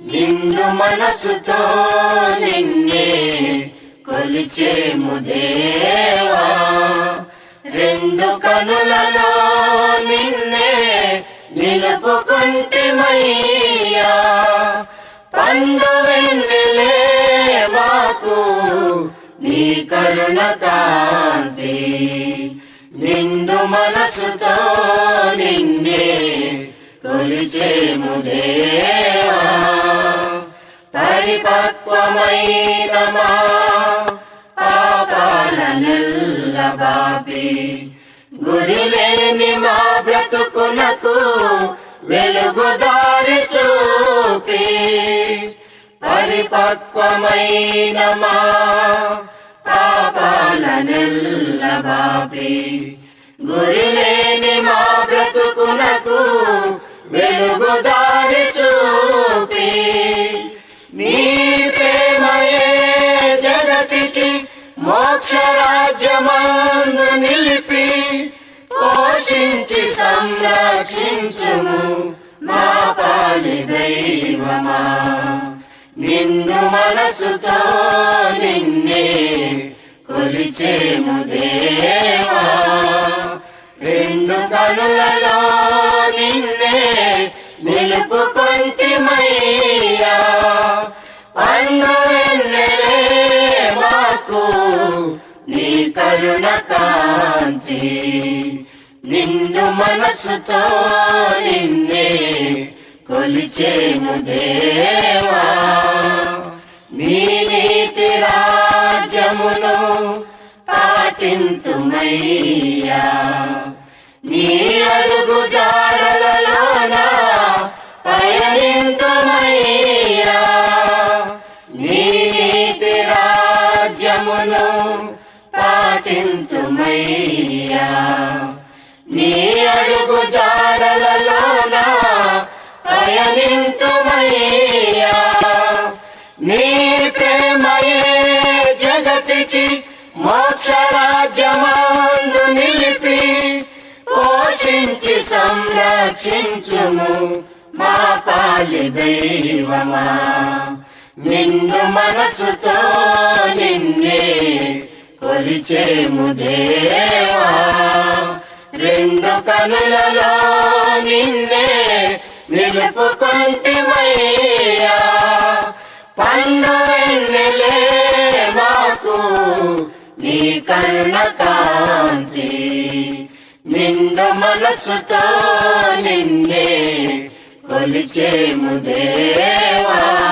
నిన్ను మనసుతో నిన్నే కొలిచేము దేవా రెండు కనులలో నిన్నే నిలుపుకుంటిమయ్యా పండు వెన్నెలే మాకు నీ కరుణ కాంతి. నిండు మనసుతో నిన్నే కొలిచేము దేవా పరిపక్వమైన మా పాపాలనెల్ల బాపి గురిలేని మా బ్రతుకునకు వెలుగుదారి చూపి పరిపక్వమైన మా పాపాలనెల్ల బాపి గురిలేని మా బ్రతుకునకు మోక్ష నిలిపి పోషించి సంరక్షించుము మా పాలి దైవమా. నిన్ను మనసుతో నిన్నే కొలిచేము దేవా. రెండు కనులలో నిన్నే నీ కరుణ కాంతి నిన్ను మనసుతో నిన్నే కొలిచేము దేవా. నీ నీతి రాజ్యమును పాటింతుమయ్యా. నీ అడుగు జాడలలోన పయనింతుమయ్యా. నీ నీతి రాజ్యమును పాటింతుమయ్యా నీ అడుగు జాడలలోన పయనింతుమయ్యా నీ ప్రేమయే జగతికి మోక్ష రాజ్యమందు నిలిపి పోషించి సంరక్షించుము మా పాలి దైవమా. నిన్ను మనసుతో కొలిచేము దేవా. రెండు కనులలో నిన్నే నిలుపుకుంటేమయ్యా పండు వెన్నెలే మాకు నీ కరుణ కాంతి. నిండు మనసుతో నిన్నే కొలిచేము దేవా.